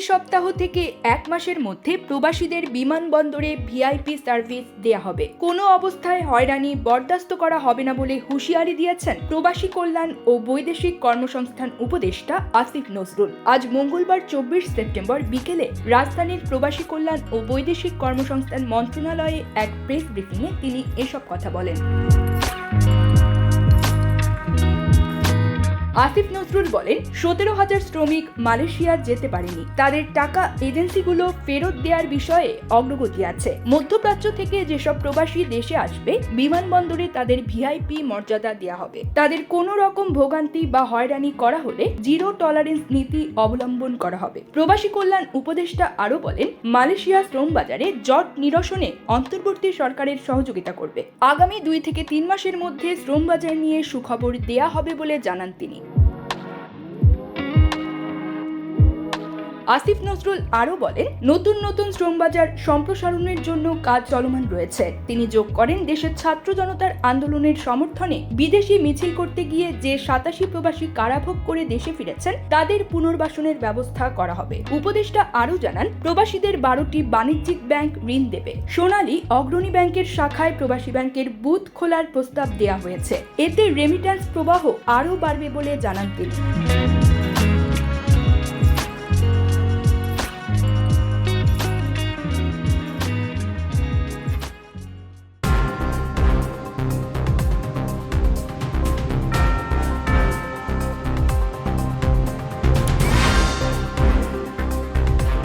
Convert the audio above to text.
সপ্তাহ থেকে এক মাসের মধ্যে প্রবাসীদের বিমানবন্দরে ভিআইপি সার্ভিস দেয়া হবে। কোনো অবস্থায় হয়রানি বরদাস্ত করা হবে না বলে হুঁশিয়ারি দিয়েছেন প্রবাসী কল্যাণ ও বৈদেশিক কর্মসংস্থান উপদেষ্টা আসিফ নজরুল। আজ মঙ্গলবার চব্বিশ সেপ্টেম্বর বিকেলে রাজধানীর প্রবাসী কল্যাণ ও বৈদেশিক কর্মসংস্থান মন্ত্রণালয়ে এক প্রেস ব্রিফিংয়ে তিনি এসব কথা বলেন। আসিফ নজরুল বলেন, সতেরো হাজার শ্রমিক মালয়েশিয়া যেতে পারেনি। তাদের টাকা এজেন্সিগুলো ফেরত দেওয়ার বিষয়ে অগ্রগতি আছে। মধ্যপ্রাচ্য থেকে যেসব প্রবাসী দেশে আসবে, বিমানবন্দরে তাদের ভিআইপি মর্যাদা দেওয়া হবে। তাদের কোনো রকম ভোগান্তি বা হয়রানি করা হলে জিরো টলারেন্স নীতি অবলম্বন করা হবে। প্রবাসী কল্যাণ উপদেষ্টা আরও বলেন, মালয়েশিয়া শ্রম বাজারে জট নিরসনে অন্তর্বর্তী সরকারের সহযোগিতা করবে। আগামী দুই থেকে তিন মাসের মধ্যে শ্রম বাজার নিয়ে সুখবর দেয়া হবে বলে জানান তিনি। আসিফ নজরুল আরও বলেন, নতুন নতুন শ্রমবাজার সম্প্রসারণের জন্য কাজ চলমান রয়েছে। তিনি যোগ করেন, দেশের ছাত্র জনতার আন্দোলনের সমর্থনে বিদেশি মিছিল করতে গিয়ে যে সাতাশি প্রবাসী কারাভোগ করে দেশে ফিরেছেন, তাদের পুনর্বাসনের ব্যবস্থা করা হবে। উপদেষ্টা আরও জানান, প্রবাসীদের বারোটি বাণিজ্যিক ব্যাংক ঋণ দেবে। সোনালী অগ্রণী ব্যাংকের শাখায় প্রবাসী ব্যাংকের বুথ খোলার প্রস্তাব দেওয়া হয়েছে। এতে রেমিট্যান্স প্রবাহ আরও বাড়বে বলে জানান তিনি।